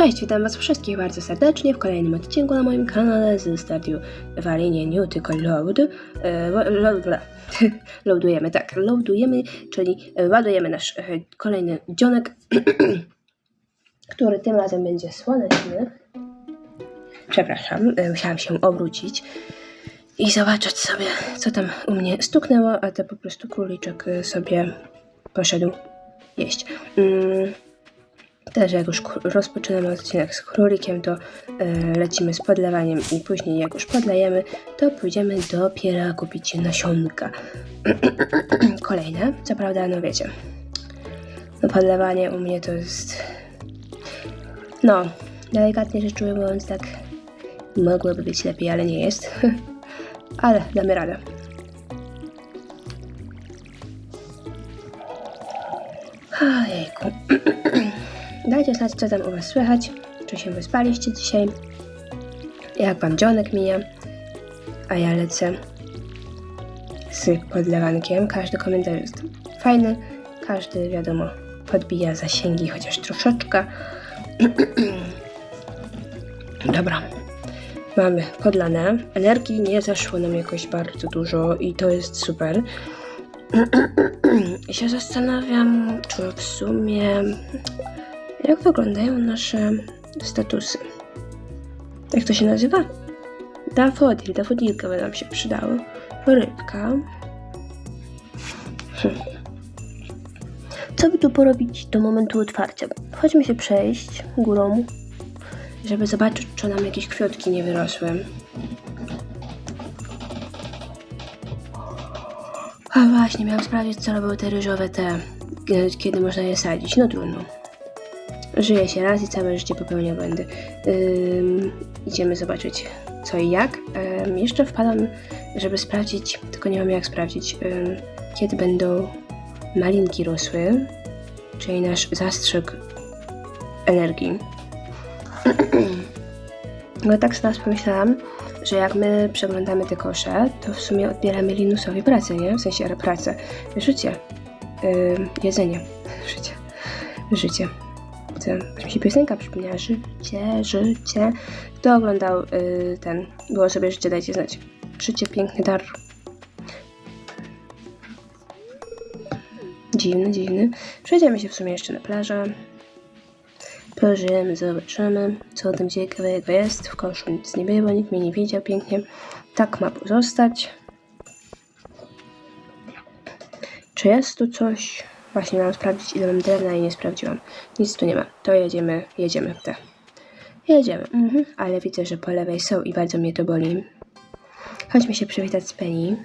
Cześć, witam Was wszystkich bardzo serdecznie w kolejnym odcinku na moim kanale z Stardew Valley, nie new, tylko load. E. Loadujemy, tak, loadujemy, czyli e, ładujemy nasz e, kolejny dzionek, który tym razem będzie słoneczny. Przepraszam, musiałam się obrócić i zobaczyć sobie, co tam u mnie stuknęło, a to po prostu króliczek sobie poszedł jeść. Mm. Też jak już rozpoczynamy odcinek z królikiem, to e, lecimy z podlewaniem i później jak już podlejemy, to pójdziemy dopiero kupić nasionka. Kolejne, co prawda, no wiecie, no podlewanie u mnie to jest, no, delikatnie rzecz ujmując, tak mogłoby być lepiej, ale nie jest. ale damy radę. Ojejku. Dajcie znać, co tam u Was słychać. Czy się wyspaliście dzisiaj? Jak Wam dzionek mija? A ja lecę z podlewankiem. Każdy komentarz jest fajny. Każdy, wiadomo, podbija zasięgi chociaż troszeczkę. Dobra. Mamy podlane. Energii nie zeszło nam jakoś bardzo dużo i to jest super. I się zastanawiam, czy w sumie jak wyglądają nasze statusy. Jak to się nazywa? Dafodil, dafodilka by nam się przydało. Rybka. Hm. Co by tu porobić do momentu otwarcia? Chodźmy się przejść górą, żeby zobaczyć, czy nam jakieś kwiatki nie wyrosły. A właśnie, miałam sprawdzić, co robią te ryżowe te, e, kiedy można je sadzić. No trudno. Żyje się raz i całe życie popełnia błędy. Ym, idziemy zobaczyć co i jak. Jeszcze wpadam, żeby sprawdzić, tylko nie wiem jak sprawdzić, kiedy będą malinki rosły, czyli nasz zastrzyk energii. No tak sobie pomyślałam, że jak my przeglądamy te kosze, to w sumie odbieramy Linusowi pracę, nie? W sensie pracę, życie, Ym, jedzenie, życie, życie. Aż mi się piosenka przypomniała. Życie, życie. Kto oglądał y, ten, było sobie życie, dajcie znać. Życie, piękny dar. Dziwny, dziwny. Przejdziemy się w sumie jeszcze na plażę. Pożyjemy, zobaczymy, co tam ciekawego jest. W koszu nic nie było, nikt mnie nie widział pięknie. Tak ma pozostać. Czy jest tu coś? Właśnie miałam sprawdzić, ile mam drewna i nie sprawdziłam. Nic tu nie ma. To jedziemy, jedziemy w te. Jedziemy, mhm. ale widzę, że po lewej są i bardzo mnie to boli. Chodźmy się przywitać z Penny.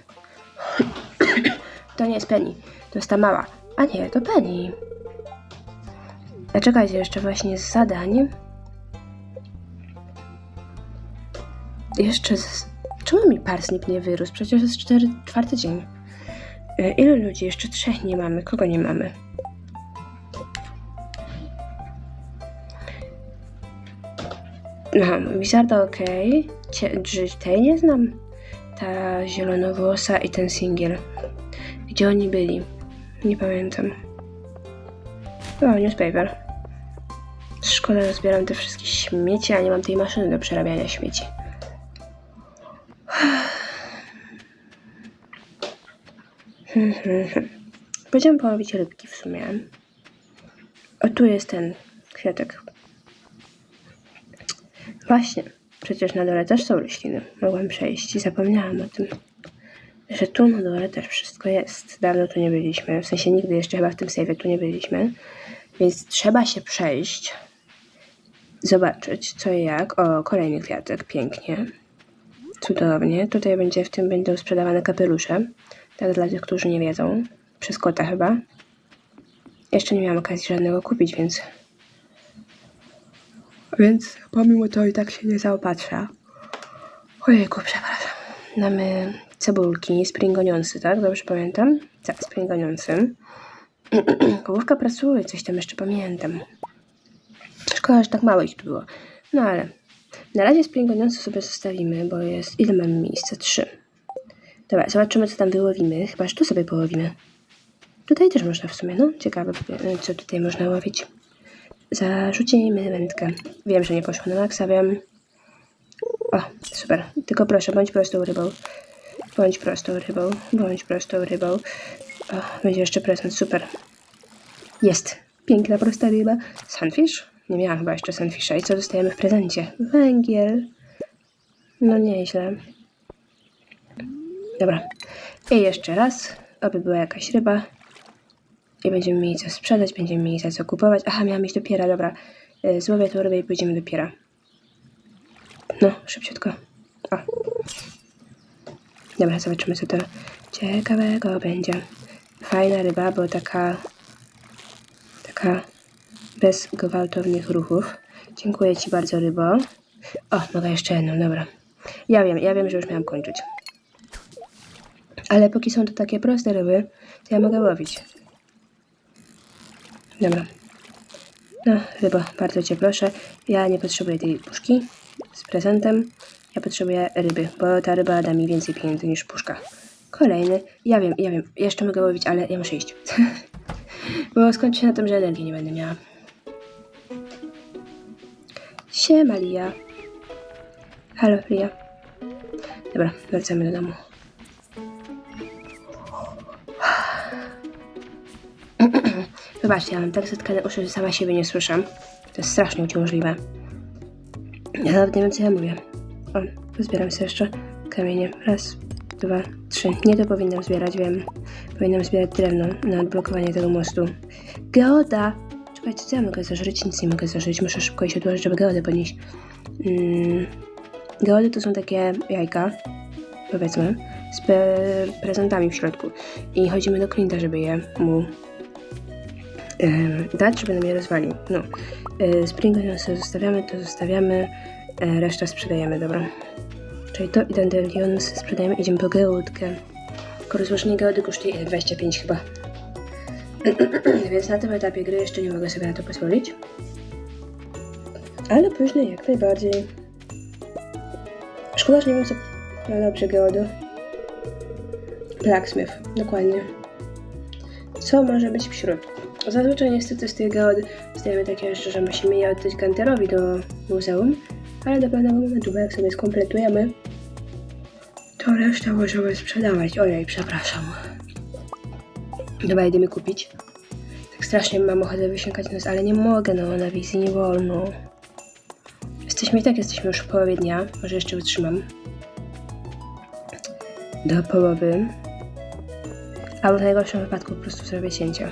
to nie jest Penny, to jest ta mała. A nie, to Penny. A czekajcie, jeszcze właśnie z zadań. Jeszcze z... Czemu mi parsnip nie wyrósł? Przecież jest czwarty dzień. E, Ilu ludzi? Jeszcze trzech nie mamy. Kogo nie mamy? Aha, Wizarda ok. Cie- tej nie znam. Ta zielonowłosa i ten singiel. Gdzie oni byli? Nie pamiętam. O, newspaper. Szkoda, że zbieram te wszystkie śmieci, a nie mam tej maszyny do przerabiania śmieci. Będziemy porobić rybki w sumie. O, tu jest ten kwiatek. Właśnie, przecież na dole też są rośliny. Mogłam przejść i zapomniałam o tym, że tu na dole też wszystko jest. Dawno tu nie byliśmy, w sensie nigdy jeszcze chyba w tym sejwie tu nie byliśmy, więc trzeba się przejść, zobaczyć co i jak. O, kolejny kwiatek, pięknie. Cudownie. Tutaj będzie w tym będą sprzedawane kapelusze. Tak dla tych, którzy nie wiedzą. Przez kota chyba. Jeszcze nie miałam okazji żadnego kupić, więc. Więc pomimo to i tak się nie zaopatrzę. Ojejku, przepraszam. Mamy cebulki, springonionsy, tak? Dobrze pamiętam? Tak, springonionsy. Główka pracuje, coś tam jeszcze pamiętam. Szkoda, że tak mało ich tu było. No ale na razie springonionsy sobie zostawimy, bo jest... Ile mamy miejsca? Trzy. Dobra, zobaczymy, co tam wyłowimy. Chyba, że tu sobie połowimy. Tutaj też można w sumie, no. Ciekawe, co tutaj można łowić. Zarzucimy wędkę. Wiem, że nie poszło na maksa, wiem. O, super. Tylko proszę, bądź prostą rybą. Bądź prostą rybą. Bądź prostą rybą. O, będzie jeszcze prezent, super. Jest. Piękna, prosta ryba. Sunfish? Nie miałam chyba jeszcze sunfisha. I co dostajemy w prezencie? Węgiel. No nieźle. Dobra. I jeszcze raz. Oby była jakaś ryba. I będziemy mieli co sprzedać, będziemy mieli za co kupować. Aha, miałam iść do piera, dobra. Y, Złowię tą rybę i pójdziemy do piera. No, szybciutko. O. Dobra, zobaczymy co to ciekawego będzie. Fajna ryba, bo taka... Taka bez gwałtownych ruchów. Dziękuję Ci bardzo, rybo. O, mogę jeszcze jedną, dobra. Ja wiem, ja wiem, że już miałam kończyć. Ale póki są to takie proste ryby, to ja mogę łowić. Dobra. No, rybo, bardzo Cię proszę. Ja nie potrzebuję tej puszki z prezentem. Ja potrzebuję ryby, bo ta ryba da mi więcej pieniędzy niż puszka. Kolejny. Ja wiem, ja wiem. Jeszcze mogę łowić, ale ja muszę iść. bo skończy się na tym, że energii nie będę miała. Siema, Lia. Halo, Lia. Dobra, wracamy do domu. Wybaczcie, ja mam tak zatkane uszy, że sama siebie nie słyszę. To jest strasznie uciążliwe. Ja nawet nie wiem, co ja mówię. O, pozbieram sobie jeszcze kamienie. Raz, dwa, trzy. Nie to powinnam zbierać, wiem. Powinnam zbierać drewno na odblokowanie tego mostu. Geoda! Czekajcie, co ja mogę zażyć? Nic nie mogę zażyć. Muszę szybko iść odłożyć, żeby geodę podnieść. Mm. Geody to są takie jajka, powiedzmy, z pre prezentami w środku. I chodzimy do Clint'a, żeby je mu dać, żeby nam je rozwalił. No. Springa sobie zostawiamy, to zostawiamy, e, resztę sprzedajemy, dobra. Czyli to i ten Delion sprzedajemy, idziemy po. Tylko rozłożenie geody kosztuje ile? 25 chyba. Więc na tym etapie gry jeszcze nie mogę sobie na to pozwolić. Ale później jak najbardziej. Szkoda, że nie wiem co... No dobrze, geodo. Blacksmith, dokładnie. Co może być w środku? Zazwyczaj niestety z tych geod dostajemy takie rzeczy, że musimy je oddać Ganterowi do muzeum, ale do pewnego momentu, jak sobie skompletujemy, to resztę możemy sprzedawać. Ojej, przepraszam. Dobra, jedziemy kupić. Tak strasznie mam ochotę wysiąkać nos, ale nie mogę, no, na wizji nie wolno. Jesteśmy i tak, jesteśmy już w połowie dnia. Może jeszcze wytrzymam. Do połowy. Albo w najgorszym wypadku po prostu zrobię cięcie.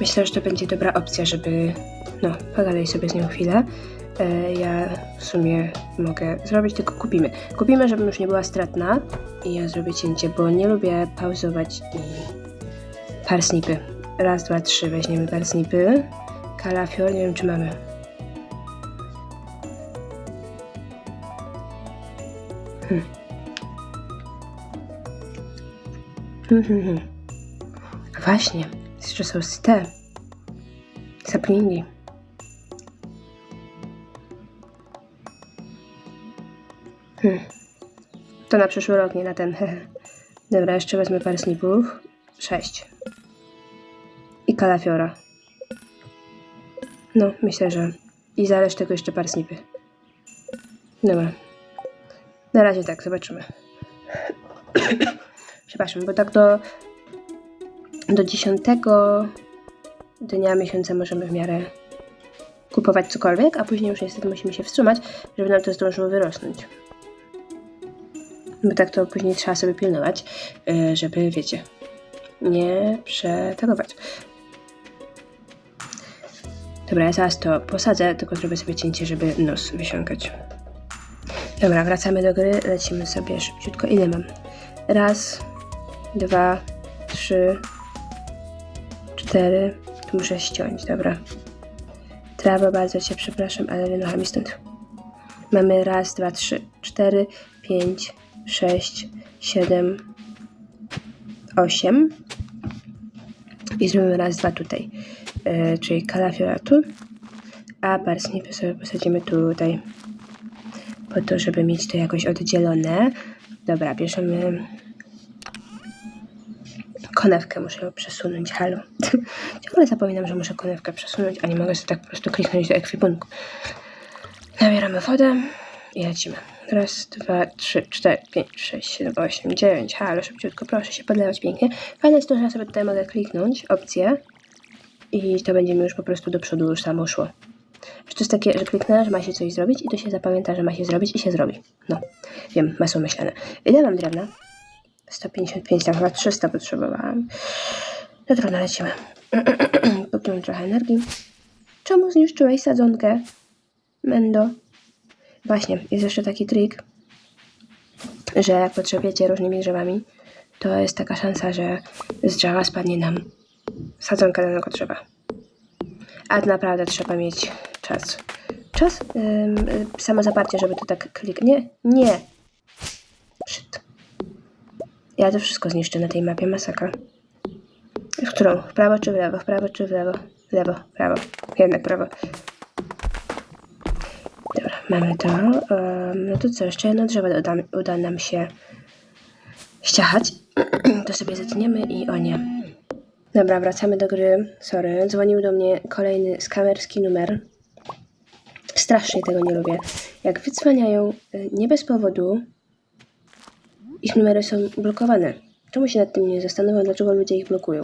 Myślę, że to będzie dobra opcja, żeby no, pogadać sobie z nią chwilę. E, ja w sumie mogę zrobić, tylko kupimy. Kupimy, żebym już nie była stratna i ja zrobię cięcie, bo nie lubię pauzować i parsnipy. Raz, dwa, trzy, weźmiemy parsnipy. Kalafior, nie wiem czy mamy. Hmm, hmm, hmm. A Właśnie, jeszcze są te saplingi. Hmm. To na przyszły rok, nie na ten. Dobra, jeszcze wezmę parę snipów. Sześć. I kalafiora. No, myślę, że... I za jeszcze parę snipy. Dobra. Na razie tak, zobaczymy. Przepraszam, bo tak do, do 10 dnia miesiąca możemy w miarę kupować cokolwiek, a później już niestety musimy się wstrzymać, żeby nam to zdążyło wyrosnąć. Bo tak to później trzeba sobie pilnować, yy, żeby, wiecie, nie przetagować. Dobra, ja zaraz to posadzę, tylko zrobię sobie cięcie, żeby nos wysiąkać. Dobra, wracamy do gry, lecimy sobie szybciutko. Ile mam? Raz, dwa, trzy, cztery. Tu muszę ściąć, dobra. Trawa, bardzo cię przepraszam, ale wynocha mi stąd. Mamy raz, dwa, trzy, cztery, pięć, sześć, siedem, osiem. I zrobimy raz, dwa tutaj. Yy, czyli kalafiora tu, a parsnipy sobie posadzimy tutaj po to, żeby mieć to jakoś oddzielone. Dobra, bierzemy konewkę muszę przesunąć, halo. Ciągle zapominam, że muszę konewkę przesunąć, a nie mogę sobie tak po prostu kliknąć do ekwipunku. Nabieramy wodę i lecimy. Raz, dwa, trzy, cztery, pięć, sześć, siedem, osiem, dziewięć. Halo, szybciutko, proszę się podlewać pięknie. Fajne jest to, że ja sobie tutaj mogę kliknąć opcję i to będzie mi już po prostu do przodu już samo szło. Że to jest takie, że kliknę, że ma się coś zrobić i to się zapamięta, że ma się zrobić i się zrobi. No, wiem, masło myślane. Ile mam drewna? 155, tam chyba 300 potrzebowałam. No trudno, lecimy. Popijmy trochę energii. Czemu zniszczyłeś sadzonkę? Mendo. Właśnie, jest jeszcze taki trik, że jak potrzebujecie różnymi drzewami, to jest taka szansa, że z drzewa spadnie nam sadzonka danego drzewa. A naprawdę trzeba mieć czas. Czas? Ym, y, samo zaparcie, żeby to tak klik... Nie. Ja to wszystko zniszczę na tej mapie, masakra. W którą? W prawo czy w lewo? W prawo czy w lewo? W lewo, prawo. Jednak prawo. Dobra, mamy to. Ym, no to co, jeszcze jedno drzewo uda, uda nam się ściachać. to sobie zetniemy i o nie. Dobra, wracamy do gry. Sorry, dzwonił do mnie kolejny skamerski numer. Strasznie tego nie lubię. Jak wydzwaniają y, nie bez powodu, ich numery są blokowane. Czemu się nad tym nie zastanawiam, dlaczego ludzie ich blokują?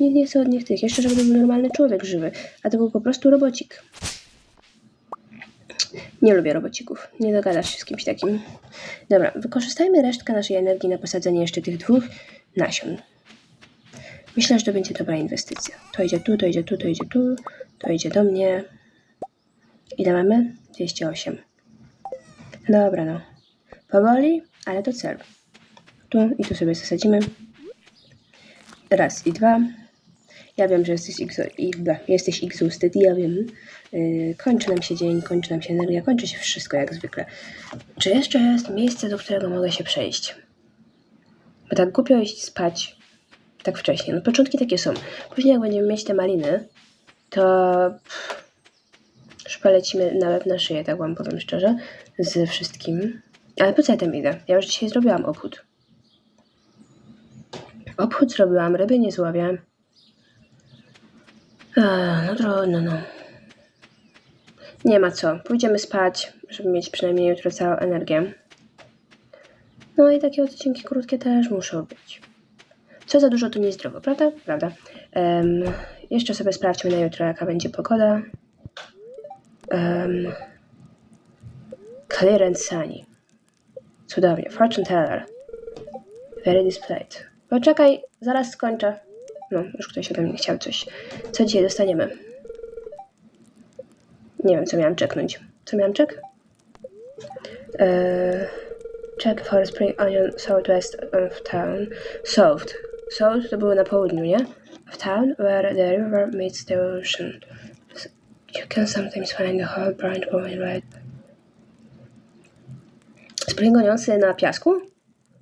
Nikt nie chce od nich tych. Jeszcze, żeby to był normalny człowiek żywy, a to był po prostu robocik. Nie lubię robocików. Nie dogadasz się z kimś takim. Dobra, wykorzystajmy resztkę naszej energii na posadzenie jeszcze tych dwóch nasion. Myślę, że to będzie dobra inwestycja. To idzie tu, to idzie tu, to idzie tu, to idzie do mnie. Ile mamy? 208. Dobra, no. Powoli, ale do celu. Tu i tu sobie zasadzimy. Raz i dwa. Ja wiem, że jesteś, exo- i, jesteś exhausted, ja wiem. Yy, kończy nam się dzień, kończy nam się energia, kończy się wszystko jak zwykle. Czy jeszcze jest miejsce, do którego mogę się przejść? Bo tak głupio iść spać tak wcześnie. No początki takie są. Później jak będziemy mieć te maliny, to polecimy na łeb na szyję, tak wam powiem szczerze, z wszystkim. Ale po co ja tam idę? Ja już dzisiaj zrobiłam obchód. Obchód zrobiłam, ryby nie zławię. A, no trudno, no. Nie ma co. Pójdziemy spać, żeby mieć przynajmniej jutro całą energię. No i takie odcinki krótkie też muszą być. Co za dużo to niezdrowo, prawda? Prawda. Em, jeszcze sobie sprawdźmy na jutro, jaka będzie pogoda. Um, clear and sunny. Cudownie. Fortune teller. Very displayed. Poczekaj, zaraz skończę. No, już ktoś ode mnie chciał coś. Co dzisiaj dostaniemy? Nie wiem, co miałam czeknąć. Co miałam czek? Eee, check for spring onion southwest of town. South. South to było na południu, nie? Of town, where the river meets the ocean. You can sometimes find the whole branch going right. Spring onionsy na piasku?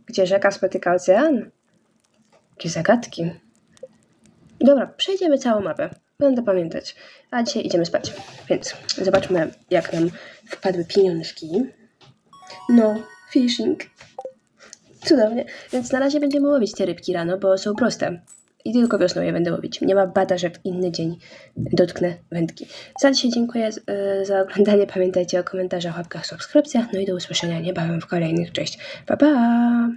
Gdzie rzeka spotyka ocean? Jakie zagadki. Dobra, przejdziemy całą mapę. Będę pamiętać. A dzisiaj idziemy spać. Więc zobaczmy, jak nam wpadły pieniążki. No, fishing. Cudownie. Więc na razie będziemy łowić te rybki rano, bo są proste. I tylko wiosną je będę łowić. Nie ma bada, że w inny dzień dotknę wędki. Za dzisiaj dziękuję y, za oglądanie. Pamiętajcie o komentarzach, łapkach, subskrypcjach. No i do usłyszenia niebawem w kolejnych. Cześć. Pa, pa!